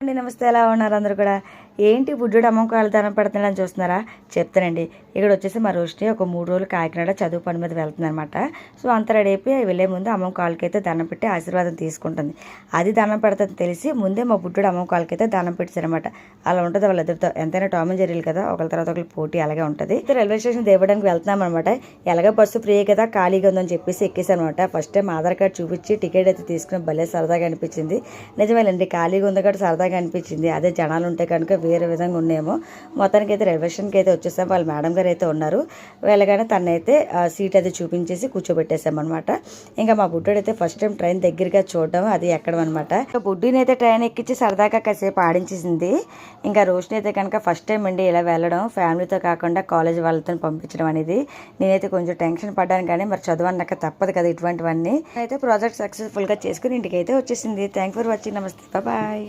అండి నమస్తే. ఎలా ఉన్నారు అందరూ కూడా? ఏంటి బుడ్డుడు అమ్మకు వెళ్తాను పెడుతున్నాడని చూస్తున్నారా? చెప్తానండి. ఇక్కడ వచ్చేసి మా రోషిని ఒక మూడు రోజులు కాకినాడ చదువు పని మీద వెళ్తుందనమాట సో అంత రెడీ అయిపోయి వెళ్ళే ముందు అమ్మ కాళ్ళకైతే దండం పెట్టి ఆశీర్వాదం తీసుకుంటుంది. అది దండం పెడుతుంది తెలిసి ముందే మా బుడ్డుడు అమ్మ కాళ్ళకైతే దండం పెట్టారనమాట అలా ఉంటుంది వాళ్ళిద్దరితో ఎంతైనా టామన్ అండ్ కదా ఒకరి తర్వాత ఒకరి పోటీ అలాగే ఉంటుంది. రైల్వే స్టేషన్ దేవడానికి వెళ్తున్నాం అనమాట ఎలాగో బస్సు ఫ్రీ కదా ఖాళీగా ఉందని చెప్పేసి ఎక్కేసాను అనమాట ఫస్ట్ టైం ఆధార్ కార్డ్ చూపించి టికెట్ అయితే తీసుకుని భలే సరదాగా అనిపించింది. నిజమేనండి ఖాళీగా ఉంది కాబట్టి సరదాగా అనిపించింది. అదే జనాలు ఉంటే కనుక వేరే విధంగా ఉన్నాయేమో. మొత్తానికి అయితే రైల్వే స్టేషన్కి అయితే వచ్చేసాం. వాళ్ళ మేడం గారు అయితే ఉన్నారు. వెళ్ళగానే తనైతే సీట్ అయితే చూపించేసి కూర్చోబెట్టేసామన్నమాట ఇంకా మా బుడ్డోడు అయితే ఫస్ట్ టైం ట్రైన్ దగ్గరగా చూడడం అది ఎక్కడం అనమాట బుడ్డిని అయితే ట్రైన్ ఎక్కించి సరదాగా కాసేపు ఆడించేసింది. ఇంకా రోషిని అయితే కనుక ఫస్ట్ టైం అండి ఇలా వెళ్ళడం. ఫ్యామిలీతో కాకుండా కాలేజ్ వాళ్ళతో పంపించడం అనేది. నేనైతే కొంచెం టెన్షన్ పడ్డాను కానీ మరి చదువు అన్నాక తప్పదు కదా ఇటువంటివన్నీ. అయితే ప్రాజెక్ట్ సక్సెస్ఫుల్గా చేసుకుని ఇంటికి అయితే వచ్చేసింది. Thank for watching. నమస్తే. బాయ్.